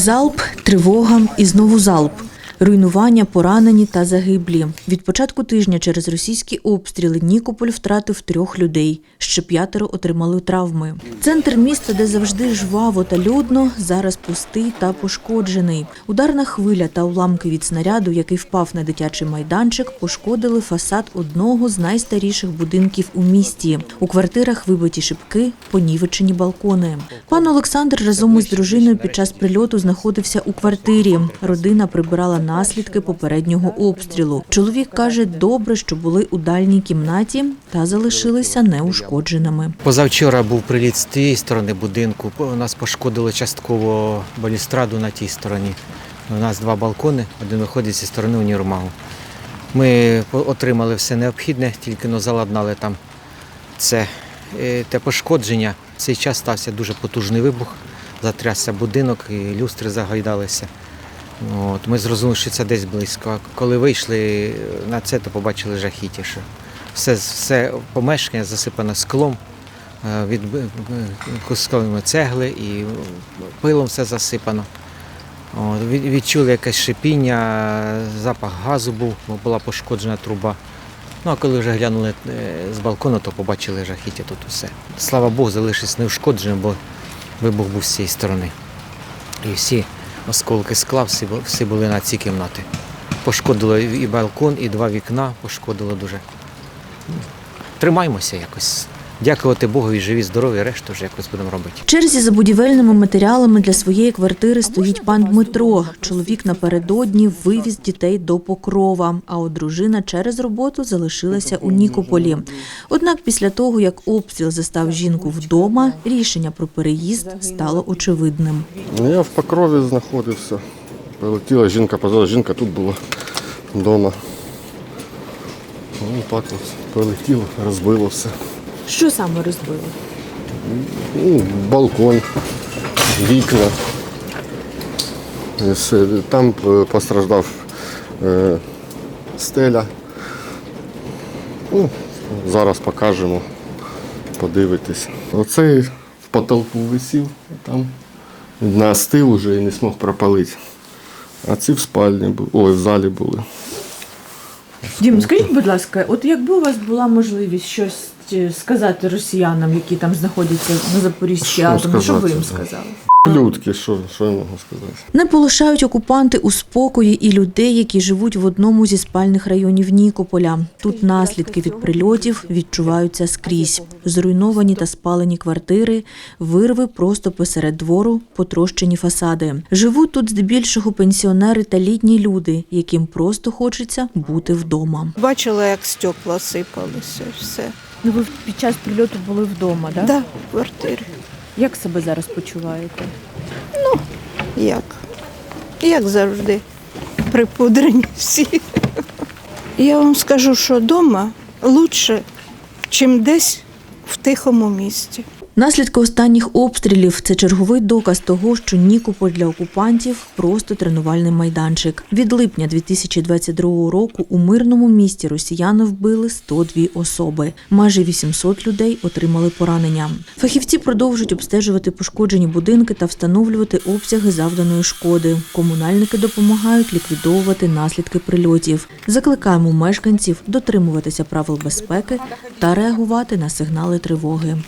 Залп, тривога і знову залп. Руйнування, поранені та загиблі. Від початку тижня через російські обстріли Нікополь втратив трьох людей. Ще п'ятеро отримали травми. Центр міста, де завжди жваво та людно, зараз пустий та пошкоджений. Ударна хвиля та уламки від снаряду, який впав на дитячий майданчик, пошкодили фасад одного з найстаріших будинків у місті. У квартирах вибиті шибки, понівечені балкони. Пан Олександр разом із дружиною під час прильоту знаходився у квартирі. Родина прибирала наслідки попереднього обстрілу. Чоловік каже, добре, що були у дальній кімнаті та залишилися неушкодженими. Позавчора був приліт з тієї сторони будинку. У нас пошкодили частково балюстраду на тій стороні. У нас два балкони, один виходить зі сторони універмагу. Ми отримали все необхідне, тільки но заладнали там це е, те пошкодження. В цей час стався дуже потужний вибух, затрясся будинок і люстри загайдалися. От, ми зрозуміли, що це десь близько. Коли вийшли на це, то побачили жахіття, все, все помешкання засипане склом, е, від кусками цегли і пилом все засипано. От, відчули якесь шипіння, запах газу був, бо була пошкоджена труба. Ну а коли вже глянули е, з балкону, то побачили жахіття тут усе. Слава Богу, залишився неушкодженим, бо вибух був з цієї сторони. І всі осколки скла всі, всі були на цій кімнаті. Пошкодило і балкон, і два вікна пошкодило дуже. Тримаємося Тримаймося якось. Дякувати Богові, живі, здорові, решту вже якось будемо робити. В черзі за будівельними матеріалами для своєї квартири стоїть пан Дмитро. Чоловік напередодні вивіз дітей до Покрова, а от дружина через роботу залишилася у Нікополі. Однак після того, як обстріл застав жінку вдома, рішення про переїзд стало очевидним. Ну, Я в Покрові знаходився. Прилетіла жінка, позвала, жінка тут була вдома. Ну, так от прилетіло, розбило все. Що саме розбило? Ну, балкон, вікна. Там е, постраждав е, стеля. Ну, зараз покажемо, подивитись. Оцей в потолку висів, там настив уже і не змог пропалити. А ці в спальні були, ой, в залі були. Дім, скажіть, будь ласка, от якби у вас була можливість щось е, сказати росіянам, які там знаходяться на Запорізькій Що атомі, що ви їм сказали? Людки, що, що я можу сказати? Не полишають окупанти у спокої і людей, які живуть в одному зі спальних районів Нікополя. Тут наслідки від прильотів відчуваються скрізь. Зруйновані та спалені квартири, вирви просто посеред двору, потрощені фасади. Живуть тут здебільшого пенсіонери та літні люди, яким просто хочеться бути вдома. Бачила, як стекла сипалися, все. Ну ви під час прильоту були вдома, так? Да, в квартирі. Як себе зараз почуваєте? Ну, Як? Як завжди. Припудрені всі. Я вам скажу, що вдома краще, ніж десь в тихому місті. Наслідки останніх обстрілів це черговий доказ того, що Нікополь для окупантів просто тренувальний майданчик. Від липня 2022 року у мирному місті росіяни вбили 102 особи. Майже 800 людей отримали поранення. Фахівці продовжують обстежувати пошкоджені будинки та встановлювати обсяги завданої шкоди. Комунальники допомагають ліквідовувати наслідки прильотів. Закликаємо мешканців дотримуватися правил безпеки та реагувати на сигнали тривоги.